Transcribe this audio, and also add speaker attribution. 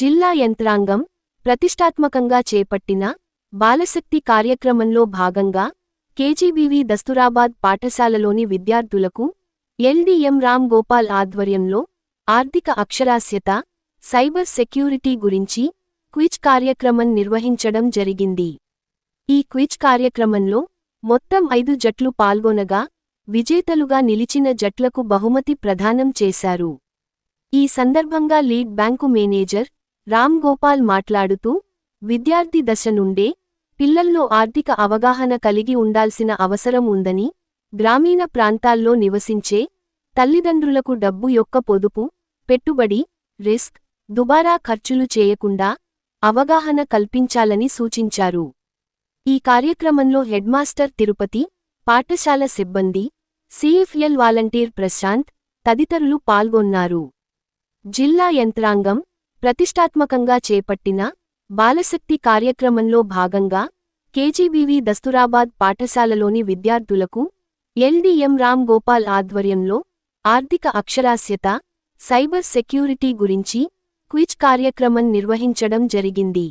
Speaker 1: జిల్లా యంత్రాంగం ప్రతిష్టాత్మకంగా చేపట్టిన బాలశక్తి కార్యక్రమంలో భాగంగా కేజీబీవీ దస్తురాబాద్ పాఠశాలలోని విద్యార్థులకు ఎల్డీఎం రామ్ గోపాల్ ఆధ్వర్యంలో ఆర్థిక అక్షరాస్యత సైబర్ సెక్యూరిటీ గురించి క్విజ్ కార్యక్రమం నిర్వహించడం జరిగింది. ఈ క్విజ్ కార్యక్రమంలో మొత్తం ఐదు జట్లు పాల్గొనగా విజేతలుగా నిలిచిన జట్లకు బహుమతి ప్రదానం చేశారు. ఈ సందర్భంగా lead bank manager Ram Gopal మాట్లాడుతూ విద్యార్థి దశ నుండే పిల్లల్లో ఆర్థిక అవగాహన కలిగి ఉండాల్సిన అవసరం ఉందని గ్రామీణ ప్రాంతాల్లో నివసించే తల్లిదండ్రులకు డబ్బు యొక్క పొదుపు పెట్టుబడి రిస్క్ దుబారా ఖర్చులు చేయకుండా అవగాహన కల్పించాలని సూచించారు. ఈ కార్యక్రమంలో హెడ్మాస్టర్ తిరుపతి పాఠశాల సిబ్బంది సిఎఫ్ఎల్ వాలంటీర్ ప్రశాంత్ తదితరులు పాల్గొన్నారు. జిల్లా యంత్రాంగం ప్రతిష్టాత్మకంగా చేపట్టిన బాలశక్తి కార్యక్రమంలో భాగంగా కేజీబీవీ దస్తురాబాద్ పాఠశాలలోని విద్యార్థులకు ఎల్డీఎం రామ్ గోపాల్ ఆధ్వర్యంలో ఆర్థిక అక్షరాస్యత సైబర్ సెక్యూరిటీ గురించి క్విజ్ కార్యక్రమం నిర్వహించడం జరిగింది.